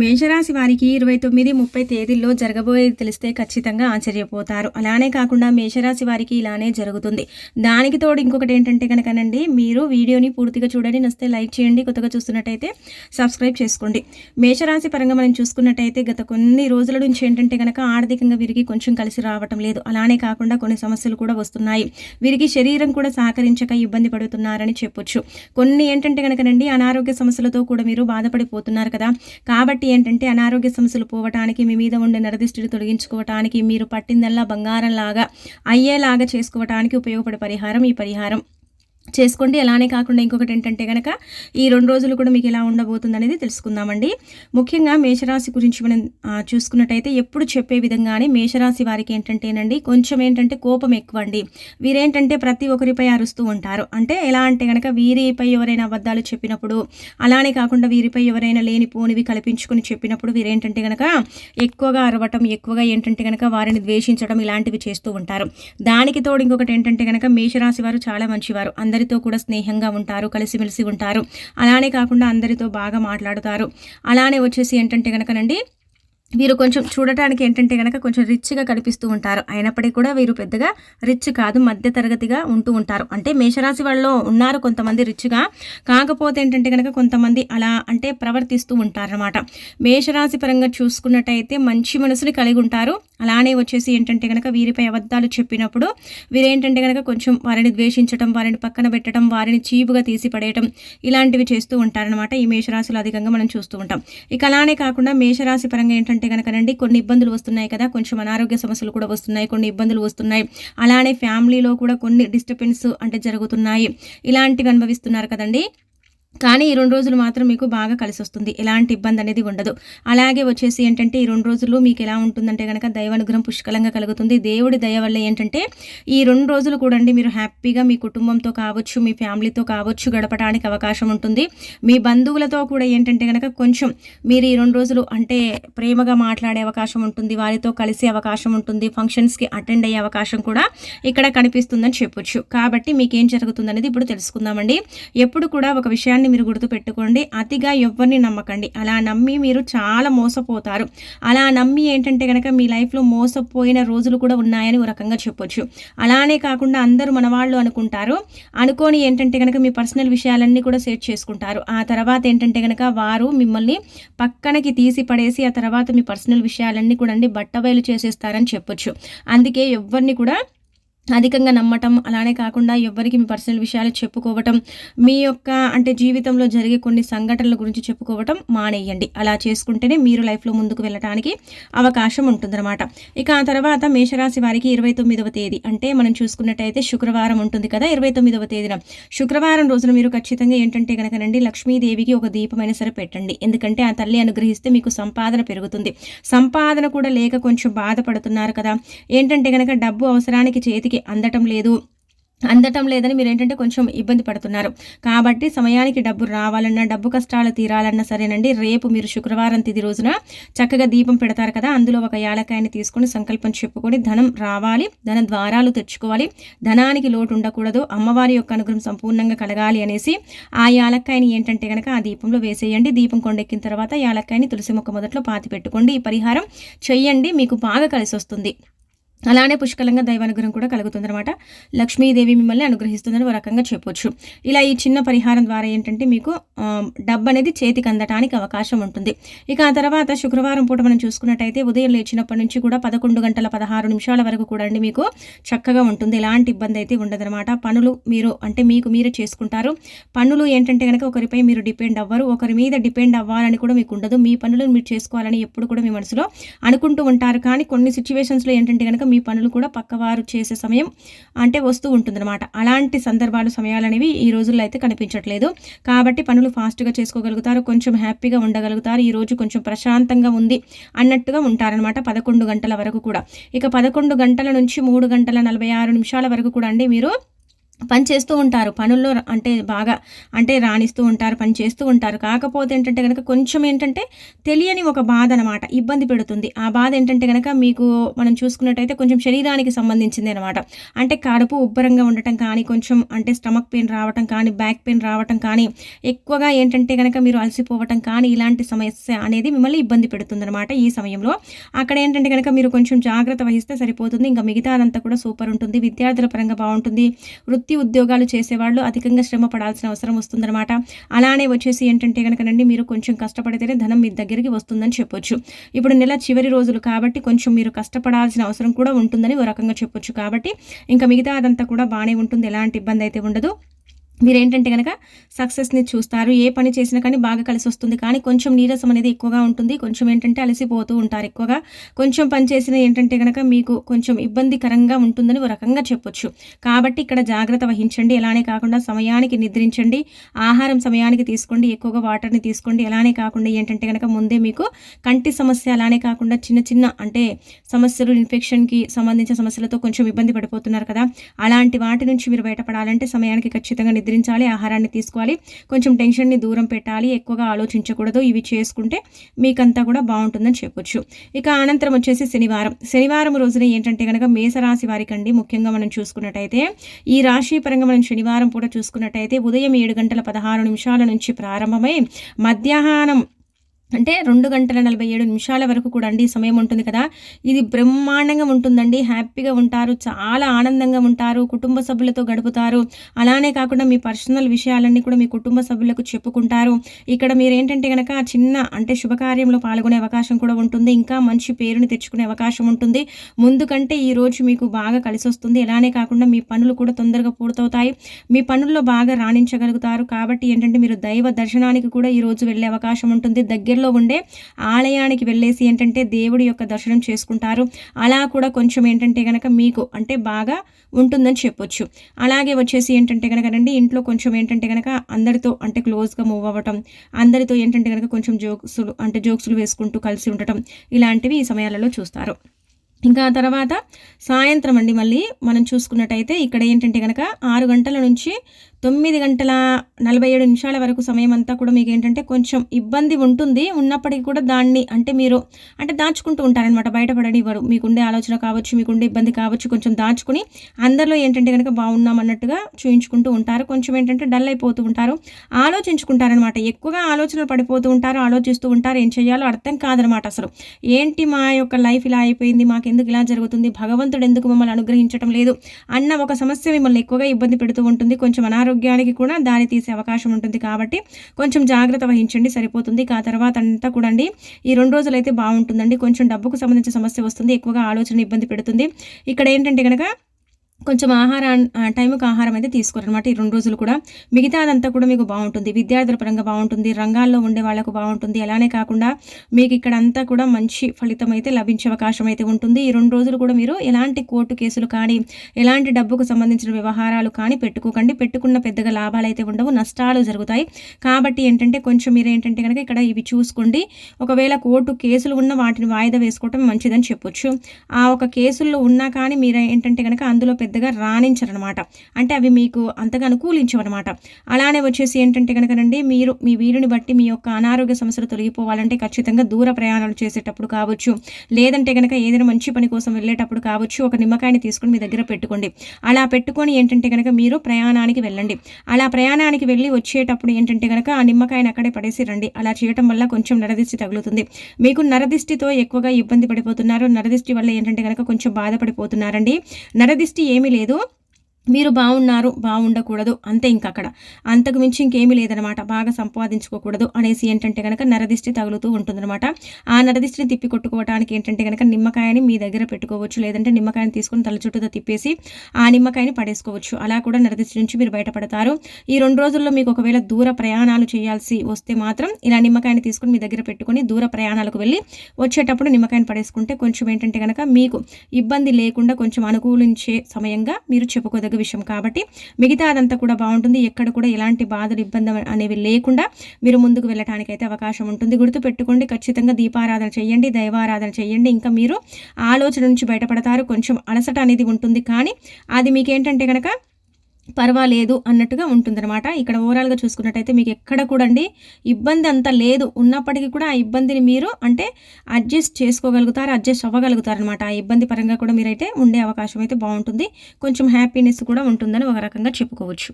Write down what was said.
మేషరాశి వారికి ఇరవై తొమ్మిది ముప్పై తేదీల్లో జరగబోయేది తెలిస్తే ఖచ్చితంగా ఆశ్చర్యపోతారు. అలానే కాకుండా మేషరాశి వారికి ఇలానే జరుగుతుంది. దానికి తోడు ఇంకొకటి ఏంటంటే కనుకనండి మీరు వీడియోని పూర్తిగా చూడండి నస్తే లైక్ చేయండి కొత్తగా చూస్తున్నట్టయితే సబ్స్క్రైబ్ చేసుకోండి. మేషరాశి పరంగా మనం చూసుకున్నట్టయితే గత కొన్ని రోజుల నుంచి ఏంటంటే కనుక ఆర్థికంగా వీరికి కొంచెం కలిసి రావటం లేదు. అలానే కాకుండా కొన్ని సమస్యలు కూడా వస్తున్నాయి. వీరికి శరీరం కూడా సహకరించక ఇబ్బంది పడుతున్నారని చెప్పొచ్చు. కొన్ని ఏంటంటే కనుకనండి అనారోగ్య సమస్యలతో కూడా మీరు బాధపడిపోతున్నారు కదా. కాబట్టి ఏంటంటే అనారోగ్య సమస్యలు పోవటానికి మీ మీద ఉండే నరదిష్టిని తొలగించుకోవటానికి మీరు పట్టిందల్లా బంగారం లాగా అయ్యేలాగా చేసుకోవటానికి ఉపయోగపడే పరిహారం ఈ పరిహారం. చేసుకోండి. అలానే కాకుండా ఇంకొకటి ఏంటంటే కనుక ఈ రెండు రోజులు కూడా మీకు ఎలా ఉండబోతుంది అనేది తెలుసుకుందామండి. ముఖ్యంగా మేషరాశి గురించి మనం చూసుకున్నట్టయితే ఎప్పుడు చెప్పే విధంగానే మేషరాశి వారికి ఏంటంటేనండి కొంచెం ఏంటంటే కోపం ఎక్కువ అండి వీరేంటంటే ప్రతి ఒక్కరిపై అరుస్తూ ఉంటారు. అంటే ఎలా అంటే కనుక వీరిపై ఎవరైనా అబద్ధాలు చెప్పినప్పుడు అలానే కాకుండా వీరిపై ఎవరైనా లేని పోనివి కల్పించుకుని చెప్పినప్పుడు వీరేంటంటే కనుక ఎక్కువగా అరవటం ఎక్కువగా ఏంటంటే కనుక వారిని ద్వేషించడం ఇలాంటివి చేస్తూ ఉంటారు. దానికి తోడు ఇంకొకటి ఏంటంటే కనుక మేషరాశి వారు చాలా మంచివారు. అందరితో కూడా స్నేహంగా ఉంటారు కలిసిమెలిసి ఉంటారు. అలానే కాకుండా అందరితో బాగా మాట్లాడుతారు. అలానే వచ్చేసి ఏంటంటే కనుకనండి వీరు కొంచెం చూడటానికి ఏంటంటే కనుక కొంచెం రిచ్గా కనిపిస్తూ ఉంటారు. అయినప్పటికీ కూడా వీరు పెద్దగా రిచ్ కాదు మధ్య తరగతిగా ఉంటూ ఉంటారు. అంటే మేషరాశి వాళ్ళు ఉన్నారు కొంతమంది రిచ్గా. కాకపోతే ఏంటంటే కనుక కొంతమంది అలా అంటే ప్రవర్తిస్తూ ఉంటారనమాట మేషరాశి పరంగా చూసుకున్నట్టయితే మంచి మనసుని కలిగి ఉంటారు. అలానే వచ్చేసి ఏంటంటే కనుక వీరిపై అబద్ధాలు చెప్పినప్పుడు వీరేంటంటే కనుక కొంచెం వారిని ద్వేషించడం వారిని పక్కన పెట్టడం వారిని చీపుగా తీసి పడేయటం ఇలాంటివి చేస్తూ ఉంటారనమాట ఈ మేషరాశులు అధికంగా మనం చూస్తూ ఉంటాం. ఇక అలానే కాకుండా మేషరాశి పరంగా ఏంటంటే అంటే కనుకనండి కొన్ని ఇబ్బందులు వస్తున్నాయి కదా కొంచెం అనారోగ్య సమస్యలు కూడా వస్తున్నాయి కొన్ని ఇబ్బందులు వస్తున్నాయి. అలానే ఫ్యామిలీలో కూడా కొన్ని డిస్టర్బెన్స్ అంటే జరుగుతున్నాయి. ఇలాంటివి అనుభవిస్తున్నారు కదండి. కానీ ఈ రెండు రోజులు మాత్రం మీకు బాగా కలిసి వస్తుంది. ఎలాంటి ఇబ్బంది అనేది ఉండదు. అలాగే వచ్చేసి ఏంటంటే ఈ రెండు రోజులు మీకు ఎలా ఉంటుందంటే కనుక దైవానుగ్రహం పుష్కలంగా కలుగుతుంది. దేవుడి దయ వల్ల ఏంటంటే ఈ రెండు రోజులు కూడా మీరు హ్యాపీగా మీ కుటుంబంతో కావచ్చు మీ ఫ్యామిలీతో కావచ్చు గడపడానికి అవకాశం ఉంటుంది. మీ బంధువులతో కూడా ఏంటంటే కనుక కొంచెం మీరు ఈ రెండు రోజులు అంటే ప్రేమగా మాట్లాడే అవకాశం ఉంటుంది. వారితో కలిసే అవకాశం ఉంటుంది. ఫంక్షన్స్కి అటెండ్ అయ్యే అవకాశం కూడా ఇక్కడ కనిపిస్తుందని చెప్పొచ్చు. కాబట్టి మీకు ఏం జరుగుతుందనేది ఇప్పుడు తెలుసుకుందామండి. ఎప్పుడు కూడా ఒక విషయాన్ని విషయాన్ని మీరు గుర్తుపెట్టుకోండి. అతిగా ఎవరిని నమ్మకండి. అలా నమ్మి మీరు చాలా మోసపోతారు. అలా నమ్మి ఏంటంటే కనుక మీ లైఫ్లో మోసపోయిన రోజులు కూడా ఉన్నాయని ఒక రకంగా చెప్పొచ్చు. అలానే కాకుండా అందరూ మన వాళ్ళు అనుకుంటారు. అనుకోని ఏంటంటే కనుక మీ పర్సనల్ విషయాలన్నీ కూడా సేవ్ చేసుకుంటారు. ఆ తర్వాత ఏంటంటే కనుక వారు మిమ్మల్ని పక్కనకి తీసి పడేసి ఆ తర్వాత మీ పర్సనల్ విషయాలన్నీ కూడా అండి బట్టబయలు చేసేస్తారని చెప్పొచ్చు. అందుకే ఎవరిని కూడా అధికంగా నమ్మటం అలానే కాకుండా ఎవరికి మీ పర్సనల్ విషయాలు చెప్పుకోవటం మీ యొక్క అంటే జీవితంలో జరిగే కొన్ని సంఘటనల గురించి చెప్పుకోవటం మానేయండి. అలా చేసుకుంటేనే మీరు లైఫ్లో ముందుకు వెళ్ళడానికి అవకాశం ఉంటుందన్నమాట. ఇక ఆ తర్వాత మేషరాశి వారికి ఇరవై తొమ్మిదవ తేదీ. అంటే మనం చూసుకున్నట్టయితే శుక్రవారం ఉంటుంది కదా ఇరవై తొమ్మిదవ తేదీన. శుక్రవారం రోజున మీరు ఖచ్చితంగా ఏంటంటే కనుకనండి లక్ష్మీదేవికి ఒక దీపమైన సరే పెట్టండి. ఎందుకంటే ఆ తల్లి అనుగ్రహిస్తే మీకు సంపాదన పెరుగుతుంది. సంపాదన కూడా లేక కొంచెం బాధపడుతున్నారు కదా. ఏంటంటే కనుక డబ్బు అవసరానికి చేతికి అందటం లేదు. అందటం లేదని మీరు ఏంటంటే కొంచెం ఇబ్బంది పడుతున్నారు. కాబట్టి సమయానికి డబ్బు రావాలన్నా డబ్బు కష్టాలు తీరాలన్నా సరేనండి. రేపు మీరు శుక్రవారం తిది రోజున చక్కగా దీపం పెడతారు కదా అందులో ఒక యాలకాయని తీసుకొని సంకల్పం చెప్పుకొని ధనం రావాలి ధన ద్వారాలు తెచ్చుకోవాలి. ధనానికి లోటు ఉండకూడదు. అమ్మవారి యొక్క అనుగ్రహం సంపూర్ణంగా కలగాలి అనేసి ఆ యాలక్కాయని ఏంటంటే కనుక ఆ దీపంలో వేసేయండి. దీపం కొండెక్కిన తర్వాత యాలక్కాయని తులసి మొక్క మొదట్లో పాతి పెట్టుకోండి. ఈ పరిహారం చెయ్యండి. మీకు బాగా కలిసి వస్తుంది అలానే పుష్కలంగా దైవానుగ్రహం కూడా కలుగుతుందన్నమాట. లక్ష్మీదేవి మిమ్మల్ని అనుగ్రహిస్తుందని ఒక రకంగా చెప్పొచ్చు. ఇలా ఈ చిన్న పరిహారం ద్వారా ఏంటంటే మీకు డబ్బు అనేది చేతికి అందటానికి అవకాశం ఉంటుంది. ఇక ఆ తర్వాత శుక్రవారం పూట మనం చూసుకున్నట్టయితే ఉదయం లేచినప్పటి నుంచి కూడా పదకొండు గంటల పదహారు నిమిషాల వరకు కూడా అండి మీకు చక్కగా ఉంటుంది. ఎలాంటి ఇబ్బంది అయితే ఉండదన్నమాట. పనులు మీరు అంటే మీకు మీరే చేసుకుంటారు. పనులు ఏంటంటే కనుక ఒకరిపై మీరు డిపెండ్ అవ్వరు. ఒకరి మీద డిపెండ్ అవ్వాలని కూడా మీకు ఉండదు. మీ పనులు మీరు చేసుకోవాలని ఎప్పుడు కూడా మీ మనసులో అనుకుంటూ ఉంటారు. కానీ కొన్ని సిచ్యువేషన్స్లో ఏంటంటే కనుక మీ పనులు కూడా పక్కవారు చేసే సమయం అంటే వస్తూ ఉంటుందన్నమాట. అలాంటి సందర్భాలు సమయాలు అనేవి ఈ రోజుల్లో అయితే కనిపించట్లేదు. కాబట్టి పనులు ఫాస్ట్గా చేసుకోగలుగుతారు కొంచెం హ్యాపీగా ఉండగలుగుతారు ఈ రోజు కొంచెం ప్రశాంతంగా ఉంది అన్నట్టుగా ఉంటారనమాట పదకొండు గంటల వరకు కూడా. ఇక పదకొండు గంటల నుంచి మూడు గంటల నలభై ఆరు నిమిషాల వరకు కూడా అండి మీరు పని చేస్తూ ఉంటారు. పనుల్లో అంటే బాగా అంటే రాణిస్తూ ఉంటారు పని చేస్తూ ఉంటారు. కాకపోతే ఏంటంటే కనుక కొంచెం ఏంటంటే తెలియని ఒక బాధ అనమాట ఇబ్బంది పెడుతుంది. ఆ బాధ ఏంటంటే కనుక మీకు మనం చూసుకున్నట్టయితే కొంచెం శరీరానికి సంబంధించింది అనమాట అంటే కడుపు ఉబ్బరంగా ఉండటం కానీ కొంచెం అంటే స్టమక్ పెయిన్ రావటం కానీ బ్యాక్ పెయిన్ రావటం కానీ ఎక్కువగా ఏంటంటే కనుక మీరు అలసిపోవటం కానీ ఇలాంటి సమస్య అనేది మిమ్మల్ని ఇబ్బంది పెడుతుంది అనమాట ఈ సమయంలో. అక్కడ ఏంటంటే కనుక మీరు కొంచెం జాగ్రత్త వహిస్తే సరిపోతుంది. ఇంకా మిగతాదంతా కూడా సూపర్ ఉంటుంది. విద్యార్థుల పరంగా బాగుంటుంది. వృత్తి వృత్తి ఉద్యోగాలు చేసేవాళ్ళు అధికంగా శ్రమ పడాల్సిన అవసరం వస్తుందన్నమాట. అలానే వచ్చేసి ఏంటంటే కనుకనండి మీరు కొంచెం కష్టపడితేనే ధనం మీ దగ్గరికి వస్తుందని చెప్పొచ్చు. ఇప్పుడు నెల చివరి రోజులు కాబట్టి కొంచెం మీరు కష్టపడాల్సిన అవసరం కూడా ఉంటుందని ఓ రకంగా చెప్పొచ్చు. కాబట్టి ఇంకా మిగతా అదంతా కూడా బాగానే ఉంటుంది. ఎలాంటి ఇబ్బంది అయితే ఉండదు. మీరేంటంటే కనుక సక్సెస్ని చూస్తారు ఏ పని చేసినా కానీ బాగా కలిసి వస్తుంది కానీ కొంచెం నీరసం అనేది ఎక్కువగా ఉంటుంది. కొంచెం ఏంటంటే అలసిపోతూ ఉంటారు ఎక్కువగా. కొంచెం పని చేసిన ఏంటంటే కనుక మీకు కొంచెం ఇబ్బందికరంగా ఉంటుందని ఒక రకంగా చెప్పొచ్చు. కాబట్టి ఇక్కడ జాగ్రత్త వహించండి. ఎలానే కాకుండా సమయానికి నిద్రించండి. ఆహారం సమయానికి తీసుకోండి. ఎక్కువగా వాటర్ని తీసుకోండి. ఎలానే కాకుండా ఏంటంటే కనుక ముందే మీకు కంటి సమస్య అలానే కాకుండా చిన్న చిన్న అంటే సమస్యలు ఇన్ఫెక్షన్కి సంబంధించిన సమస్యలతో కొంచెం ఇబ్బంది పడిపోతున్నారు కదా. అలాంటి వాటి నుంచి మీరు బయటపడాలంటే సమయానికి ఖచ్చితంగా నిద్రించాలి ఆహారాన్ని తీసుకోవాలి కొంచెం టెన్షన్ని దూరం పెట్టాలి ఎక్కువగా ఆలోచించకూడదు ఇవి చేసుకుంటే మీకంతా కూడా బాగుంటుందని చెప్పొచ్చు. ఇక అనంతరం వచ్చేసి శనివారం. శనివారం రోజున ఏంటంటే కనుక మేషరాశి వారికండి ముఖ్యంగా మనం చూసుకున్నట్టయితే ఈ రాశి పరంగా మనం శనివారం పూట చూసుకున్నట్టయితే ఉదయం ఏడు గంటల పదహారు నిమిషాల నుంచి ప్రారంభమై మధ్యాహ్నం అంటే రెండు గంటల నలభై ఏడు నిమిషాల వరకు కూడా అండి సమయం ఉంటుంది కదా. ఇది బ్రహ్మాండంగా ఉంటుందండి. హ్యాపీగా ఉంటారు చాలా ఆనందంగా ఉంటారు కుటుంబ సభ్యులతో గడుపుతారు. అలానే కాకుండా మీ పర్సనల్ విషయాలన్నీ కూడా మీ కుటుంబ సభ్యులకు చెప్పుకుంటారు. ఇక్కడ మీరు ఏంటంటే కనుక చిన్న అంటే శుభకార్యంలో పాల్గొనే అవకాశం కూడా ఉంటుంది. ఇంకా మంచి పేరుని తెచ్చుకునే అవకాశం ఉంటుంది. ముందు కంటే ఈ రోజు మీకు బాగా కలిసి వస్తుంది అలానే కాకుండా మీ పనులు కూడా తొందరగా పూర్తవుతాయి. మీ పనుల్లో బాగా రాణించగలుగుతారు. కాబట్టి ఏంటంటే మీరు దైవ దర్శనానికి కూడా ఈరోజు వెళ్ళే అవకాశం ఉంటుంది. దగ్గర దగ్గరలో ఉండే ఆలయానికి వెళ్ళేసి ఏంటంటే దేవుడి యొక్క దర్శనం చేసుకుంటారు. అలా కూడా కొంచెం ఏంటంటే కనుక మీకు అంటే బాగా ఉంటుందని చెప్పొచ్చు. అలాగే వచ్చేసి ఏంటంటే కనుక రండి ఇంట్లో కొంచెం ఏంటంటే కనుక అందరితో అంటే క్లోజ్గా మూవ్ అవ్వటం అందరితో ఏంటంటే కనుక కొంచెం జోక్సులు అంటే జోక్సులు వేసుకుంటూ కలిసి ఉండటం ఇలాంటివి ఈ సమయాలలో చూస్తారు. ఇంకా తర్వాత సాయంత్రం అండి మళ్ళీ మనం చూసుకున్నట్టయితే ఇక్కడ ఏంటంటే కనుక ఆరు గంటల నుంచి తొమ్మిది గంటల నలభై ఏడు నిమిషాల వరకు సమయం అంతా కూడా మీకు ఏంటంటే కొంచెం ఇబ్బంది ఉంటుంది. ఉన్నప్పటికీ కూడా దాన్ని అంటే మీరు అంటే దాచుకుంటూ ఉంటారనమాట బయటపడనివ్వరు. మీకుండే ఆలోచన కావచ్చు మీకుండే ఇబ్బంది కావచ్చు కొంచెం దాచుకుని అందరిలో ఏంటంటే కనుక బాగున్నాం అన్నట్టుగా చూయించుకుంటూ ఉంటారు. కొంచెం ఏంటంటే డల్ అయిపోతూ ఉంటారు. ఆలోచించుకుంటారనమాట ఎక్కువగా ఆలోచనలు పడిపోతూ ఉంటారు ఆలోచిస్తూ ఉంటారు. ఏం చేయాలో అర్థం కాదనమాట అసలు. ఏంటి మా యొక్క లైఫ్ ఇలా అయిపోయింది మాకు ఎందుకు ఇలా జరుగుతుంది? భగవంతుడు ఎందుకు మమ్మల్ని అనుగ్రహించడం లేదు? అన్న ఒక సమస్య మిమ్మల్ని ఎక్కువగా ఇబ్బంది పెడుతూ ఉంటుంది. కొంచెం అనారోగ్యానికి కూడా దారి తీసే అవకాశం ఉంటుంది కాబట్టి కొంచెం జాగ్రత్త వహించండి సరిపోతుంది. ఆ తర్వాత అంతా కూడా అండి ఈ రెండు రోజులు అయితే బాగుంటుందండి. కొంచెం డబ్బుకు సంబంధించిన సమస్య వస్తుంది. ఎక్కువగా ఆలోచన ఇబ్బంది పెడుతుంది. ఇక్కడ ఏంటంటే కనుక కొంచెం ఆహారం టైంకి ఆహారం అయితే తీసుకోరనమాట ఈ రెండు రోజులు కూడా. మిగతా అదంతా కూడా మీకు బాగుంటుంది. విద్యార్థుల పరంగా బాగుంటుంది. రంగాల్లో ఉండే వాళ్ళకు బాగుంటుంది. అలానే కాకుండా మీకు ఇక్కడ అంతా కూడా మంచి ఫలితం అయితే లభించే అవకాశం అయితే ఉంటుంది. ఈ రెండు రోజులు కూడా మీరు ఎలాంటి కోర్టు కేసులు కానీ ఎలాంటి డబ్బుకు సంబంధించిన వ్యవహారాలు కానీ పెట్టుకోకండి. పెట్టుకున్న పెద్దగా లాభాలు అయితే ఉండవు. నష్టాలు జరుగుతాయి. కాబట్టి ఏంటంటే కొంచెం మీరు ఏంటంటే కనుక ఇక్కడ ఇవి చూసుకోండి. ఒకవేళ కోర్టు కేసులు ఉన్న వాటిని వాయిదా వేసుకోవటం మంచిదని చెప్పొచ్చు. ఆ ఒక కేసుల్లో ఉన్నా కానీ మీరు ఏంటంటే కనుక అందులో పెద్ద పెద్దగా రాణించరనమాట. అంటే అవి మీకు అంతగా అనుకూలించవన్నమాట అలానే వచ్చేసి ఏంటంటే కనుకనండి మీరు మీ వీలుని బట్టి మీ యొక్క అనారోగ్య సమస్యలు తొలగిపోవాలంటే ఖచ్చితంగా దూర ప్రయాణాలు చేసేటప్పుడు కావచ్చు. లేదంటే కనుక ఏదైనా మంచి పని కోసం వెళ్ళేటప్పుడు కావచ్చు ఒక నిమ్మకాయని తీసుకొని మీ దగ్గర పెట్టుకోండి. అలా పెట్టుకొని ఏంటంటే కనుక మీరు ప్రయాణానికి వెళ్ళండి. అలా ప్రయాణానికి వెళ్ళి వచ్చేటప్పుడు ఏంటంటే కనుక ఆ నిమ్మకాయని అక్కడే పడేసి రండి. అలా చేయటం వల్ల కొంచెం నరదిష్టి తగులుతుంది. మీకు నరదిష్టితో ఎక్కువగా ఇబ్బంది పడిపోతున్నారు. నరదిష్టి వల్ల ఏంటంటే కనుక కొంచెం బాధపడిపోతున్నారండి. నరదిష్టి ఏమి లేదు. మీరు బాగున్నారు బాగుండకూడదు అంతే ఇంక అక్కడ అంతకు మించి ఇంకేమీ లేదనమాట. బాగా సంపాదించుకోకూడదు అనేసి ఏంటంటే కనుక నరదిష్టి తగులుతూ ఉంటుందన్నమాట ఆ నరదిష్టిని తిప్పి కొట్టుకోవడానికి ఏంటంటే కనుక నిమ్మకాయని మీ దగ్గర పెట్టుకోవచ్చు. లేదంటే నిమ్మకాయని తీసుకొని తల చుట్టూతో తిప్పేసి ఆ నిమ్మకాయని పడేసుకోవచ్చు. అలా కూడా నరదిష్టి నుంచి మీరు బయటపడతారు. ఈ రెండు రోజుల్లో మీకు ఒకవేళ దూర ప్రయాణాలు చేయాల్సి వస్తే మాత్రం ఇలా నిమ్మకాయని తీసుకొని మీ దగ్గర పెట్టుకుని దూర ప్రయాణాలకు వెళ్ళి వచ్చేటప్పుడు నిమ్మకాయని పడేసుకుంటే కొంచెం ఏంటంటే కనుక మీకు ఇబ్బంది లేకుండా కొంచెం అనుకూలించే సమయంగా మీరు చెప్పుకోదగ్గ విషయం కాబట్టి మిగతా అదంతా కూడా బాగుంటుంది. ఎక్కడ కూడా ఎలాంటి బాధలు ఇబ్బంది అనేవి లేకుండా మీరు ముందుకు వెళ్ళడానికి అయితే అవకాశం ఉంటుంది. గుర్తుపెట్టుకోండి ఖచ్చితంగా దీపారాధన చేయండి దైవారాధన చేయండి. ఇంకా మీరు ఆలోచన నుంచి బయటపడతారు. కొంచెం అలసట అనేది ఉంటుంది. కానీ అది మీకేంటంటే కనుక పర్వాలేదు అన్నట్టుగా ఉంటుందన్నమాట. ఇక్కడ ఓవరాల్గా చూసుకున్నట్టయితే మీకు ఎక్కడ కూడా అండి ఇబ్బంది అంత లేదు. ఉన్నప్పటికీ కూడా ఆ ఇబ్బందిని మీరు అంటే అడ్జస్ట్ చేసుకోగలుగుతారు అడ్జస్ట్ అవ్వగలుగుతారు అనమాట ఆ ఇబ్బంది పరంగా కూడా మీరైతే ఉండే అవకాశం అయితే బాగుంటుంది. కొంచెం హ్యాపీనెస్ కూడా ఉంటుందని ఒక రకంగా చెప్పుకోవచ్చు.